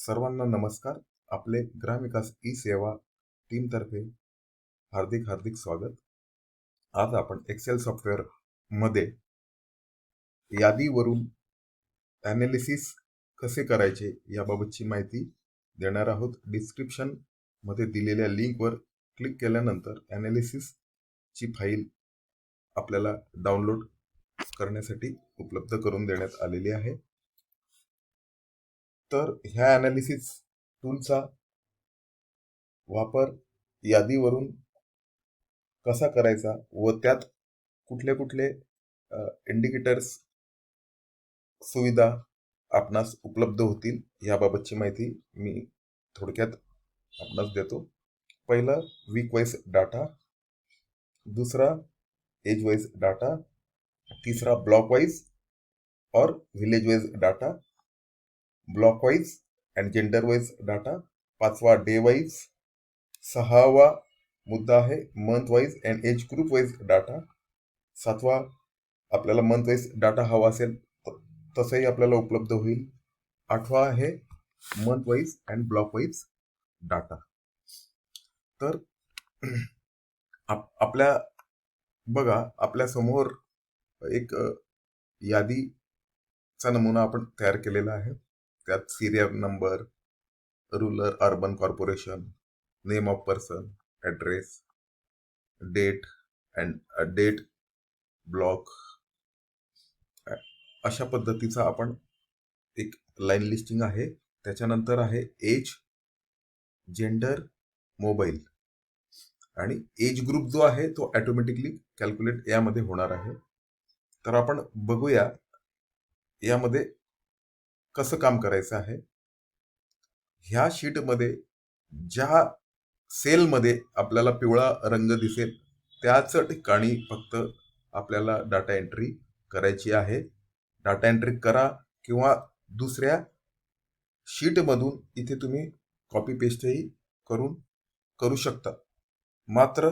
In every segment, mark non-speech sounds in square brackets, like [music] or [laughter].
सर्वांना नमस्कार. आपले ग्रामविकास ई सेवा टीमतर्फे हार्दिक हार्दिक स्वागत. आज आपण एक्सेल सॉफ्टवेअरमध्ये यादीवरून ॲनालिसिस कसे करायचे याबाबतची माहिती देणार आहोत. डिस्क्रिप्शनमध्ये दिलेल्या लिंकवर क्लिक केल्यानंतर ॲनालिसिसची फाईल आपल्याला डाउनलोड करण्यासाठी उपलब्ध करून देण्यात आलेली आहे. तर ह्या ॲनालिसिस टूलचा वापर यादीवरून कसा करायचा व त्यात कुठले कुठले इंडिकेटर्स सुविधा आपणास उपलब्ध होतील याबाबतची माहिती मी थोडक्यात आपणास देतो. पहिलं वीक वाईज डाटा दुसरा एज वाईज डाटा तिसरा ब्लॉक वाईज और village wise data block wise and gender wise data पाचवा डे वाईज सहावा मुद्दा आहे month wise and age group wise data सातवा आपल्याला मंथ वाईज डाटा हवा असेल तसंही आपल्याला उपलब्ध होईल. आठवा आहे month wise and block wise data तर [clears throat] आप आपल्या बघा आपल्यासमोर एक यादीचा नमुना आपण तयार केलेला आहे. त्यात serial number rural urban corporation name of person address date and date block अशा पद्धतीचा आपण एक लाईन लिस्टिंग आहे. त्याच्यानंतर आहे एज जेंडर मोबाईल आणि एज ग्रुप जो आहे तो ॲटोमॅटिकली कॅल्क्युलेट यामध्ये होणार आहे. तर आपण बघूया यामध्ये कसं काम करायचं आहे? ह्या शीटमध्ये ज्या सेलमध्ये आपल्याला पिवळा रंग दिसेल त्याच ठिकाणी फक्त आपल्याला डाटा एंट्री करायची आहे. डाटा एंट्री करा किंवा दुसऱ्या शीटमधून इथे तुम्ही कॉपी पेस्टही करून करू शकता. मात्र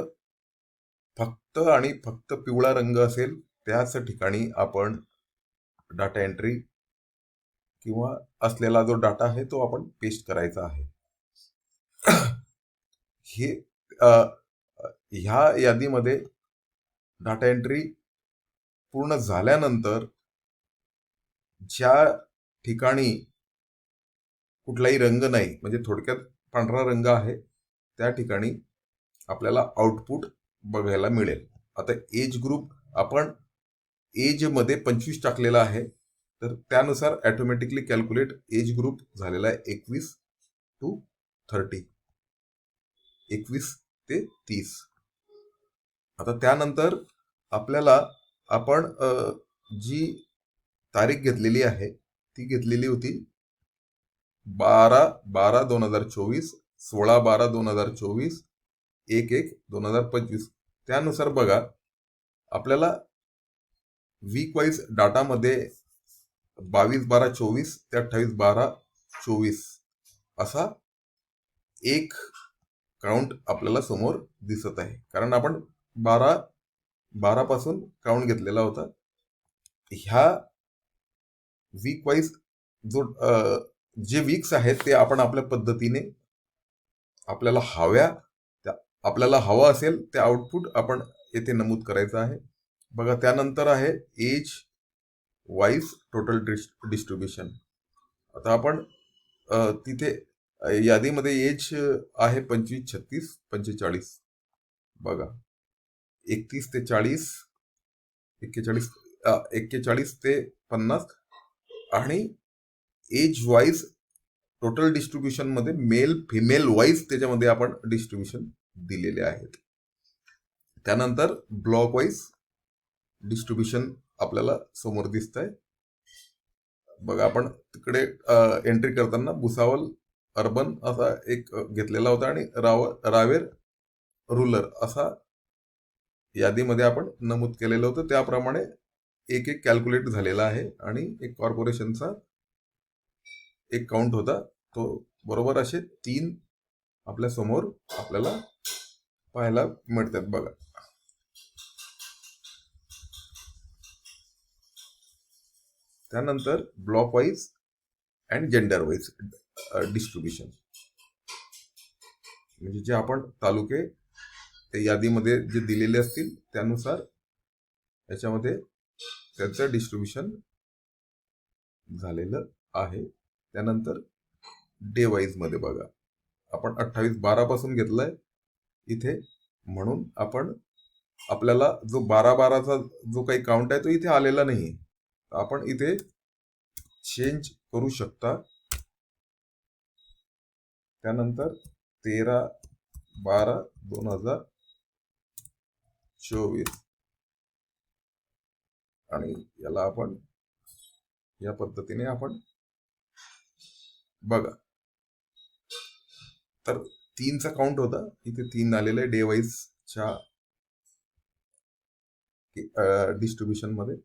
फक्त आणि फक्त पिवळा रंग असेल त्याच ठिकाणी आपण डाटा एंट्री किंवा असलेला जो डाटा आहे तो आपण पेस्ट करायचा आहे. [clears throat] हे ह्या यादीमध्ये डाटा एंट्री पूर्ण झाल्यानंतर ज्या ठिकाणी कुठलाही रंग नाही म्हणजे थोडक्यात पांढरा रंग आहे त्या ठिकाणी आपल्याला आउटपुट बघायला मिळेल. आता एज ग्रुप आपण एजमध्ये पंचवीस टाकलेला आहे. तर त्यानुसार ॲटोमॅटिकली कॅल्क्युलेट एज ग्रुप झालेला आहे एकवीस टू थर्टी एकवीस ते तीस. आता त्यानंतर आपल्याला आपण जी तारीख घेतलेली आहे ती घेतलेली होती बारा बारा दोन हजार चोवीस सोळा बारा दोन हजार चोवीस एक एक दोन हजार पंचवीस. त्यानुसार बघा आपल्याला वीक वाईज डाटामध्ये बावीस बारा चोवीस ते अठ्ठावीस बारा चोवीस असा एक काउंट आपल्याला समोर दिसत आहे. कारण आपण बारा बारापासून काउंट घेतलेला होता. ह्या वीक वाईज जो जे वीक्स आहेत ते आपण आपल्या पद्धतीने आपल्याला हव्या त्या आपल्याला हवं असेल ते आउटपुट आपण येथे नमूद करायचं आहे. बघा त्यानंतर आहे एज वाईज टोटल डिस्ट्रीब्युशन आता आपण तिथे यादीमध्ये एज आहे पंचवीस छत्तीस पंचेचाळीस. बघा. एकतीस ते चाळीस एक्केचाळीस एक्केचाळीस ते पन्नास आणि एज वाईज टोटल डिस्ट्रीब्युशनमध्ये मेल फिमेल वाईज त्याच्यामध्ये आपण डिस्ट्रीब्युशन दिलेले आहेत. त्यानंतर ब्लॉक वाईज डिस्ट्रीब्युशन आपल्याला समोर दिसत आहे बघा आपण तिकडे एंट्री करताना भुसावल अर्बन असा एक घेतलेला होता आणि राव रावेर रुलर असा यादीमध्ये आपण नमूद केलेलं होतं. त्याप्रमाणे एक एक कॅल्क्युलेट झालेला आहे आणि एक कॉर्पोरेशनचा एक काउंट होता. तो बरोबर असे तीन आपल्यासमोर आपल्याला पाहायला मिळतात बघा. त्यानंतर block wise and gender wise distribution म्हणजे जे आपण तालुके ते यादीमध्ये जे दिलेले असतील त्यानुसार याच्यामध्ये त्याचं डिस्ट्रीब्युशन झालेलं आहे. त्यानंतर डे वाईजमध्ये बघा आपण अठ्ठावीस बारा पासून घेतलाय इथे. म्हणून आपण आपल्याला जो बारा बाराचा जो काही काउंट आहे तो इथे आलेला नाही आपण इथे चेंज करू शकता. त्यानंतर तेरा बारा दोन हजार चोवीस. आणि याला आपण या पद्धतीने आपण बघा. तर तीनचा काउंट होता. इथे तीन आलेलं आहे. डे वाईजच्या डिस्ट्रीब्युशनमध्ये.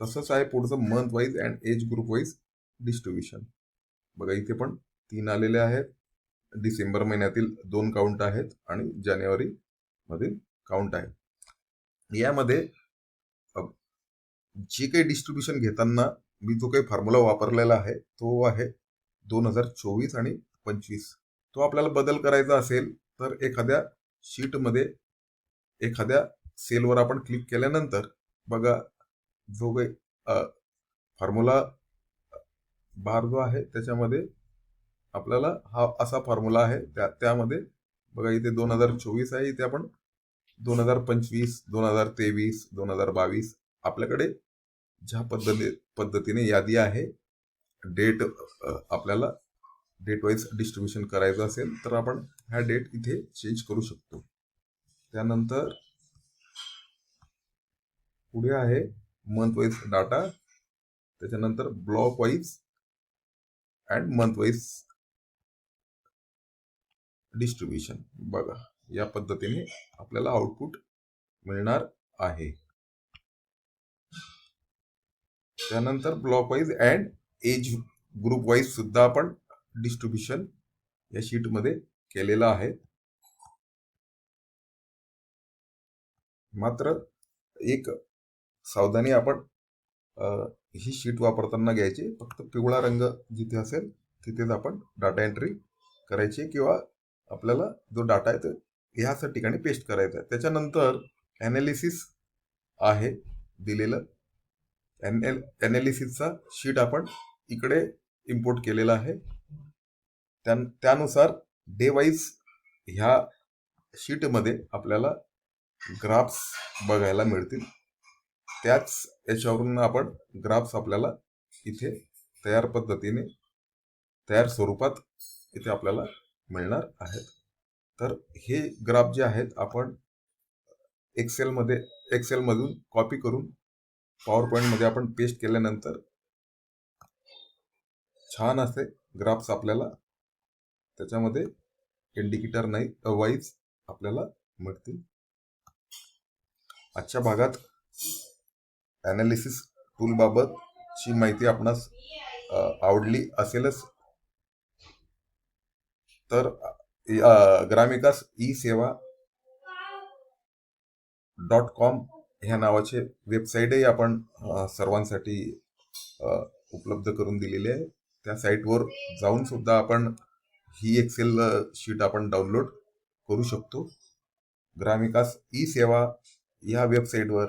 तसंच आहे पुढचं month wise and age group wise distribution बघा इथे पण तीन आलेले आहेत. डिसेंबर महिन्यातील दोन काउंट आहेत आणि जानेवारी मधील काउंट आहे. यामध्ये जे काही डिस्ट्रीब्युशन घेताना मी जो काही फॉर्म्युला वापरलेला आहे तो आहे दोन हजार चोवीस आणि पंचवीस. तो आपल्याला बदल करायचा असेल तर एखाद्या शीटमध्ये एखाद्या सेलवर आपण क्लिक केल्यानंतर बघा जो काही फॉर्म्युला बार जो आहे त्याच्यामध्ये आपल्याला हा असा फॉर्म्युला आहे त्या त्यामध्ये बघा इथे दोन हजार चोवीस आहे इथे आपण दोन हजार पंचवीस दोन हजार तेवीस दोन हजार बावीस आपल्याकडे ज्या पद्धती पद्धतीने यादी आहे डेट आपल्याला डेट वाईज डिस्ट्रीब्युशन करायचं असेल तर आपण ह्या डेट इथे चेंज करू शकतो. त्यानंतर पुढे आहे मंथ वाईज डाटा त्याच्यानंतर block wise and month wise distribution बघा या पद्धतीने आपल्याला आउटपुट मिळणार आहे. त्यानंतर block wise and age group wise सुद्धा आपण डिस्ट्रीब्युशन या शीटमध्ये केलेलं आहे. मात्र एक सावधानी आपण ही शीट वापरताना घ्यायची. फक्त पिवळा रंग जिथे असेल तिथेच आपण डाटा एंट्री करायची किंवा आपल्याला जो डाटा आहे तो ह्याच ठिकाणी पेस्ट करायचा आहे. त्याच्यानंतर ॲनालिसिस आहे दिलेलं. एनएल ॲनालिसिसचा शीट आपण इकडे इम्पोर्ट केलेला आहे. त्या त्यानुसार डे वाईज ह्या शीटमध्ये आपल्याला ग्राफ्स बघायला मिळतील. त्याच याच्यावरून आपण ग्राफ्स आपल्याला इथे तयार पद्धतीने तयार स्वरूपात इथे आपल्याला मिळणार आहेत. तर हे ग्राफ जे आहेत आपण एक्सेलमध्ये एक्सेलमधून कॉपी करून पॉवर पॉईंटमध्ये आपण पेस्ट केल्यानंतर छान असे ग्राफ्स आपल्याला त्याच्यामध्ये इंडिकेटर नाही वाईज आपल्याला मिळतील. आजच्या भागात ॲनालिसिस टूलबाबतची माहिती आपणास आवडली असेलच. तर अ, Gramikas e Seva dot com ह्या नावाचे वेबसाईटही आपण सर्वांसाठी उपलब्ध करून दिलेली आहे. त्या साईटवर जाऊन सुद्धा आपण ही एक्सेल शीट आपण डाउनलोड करू शकतो. ग्रामिकास ई सेवा या वेबसाईटवर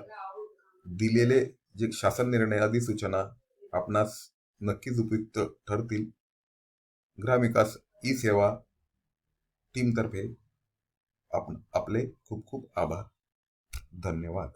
दिलेले जे शासन निर्णय अधिसूचना आपणास नक्कीच उपयुक्त ठरतील. ग्रामविकास ई सेवा टीमतर्फे आप आपले खूप खूप आभार. धन्यवाद.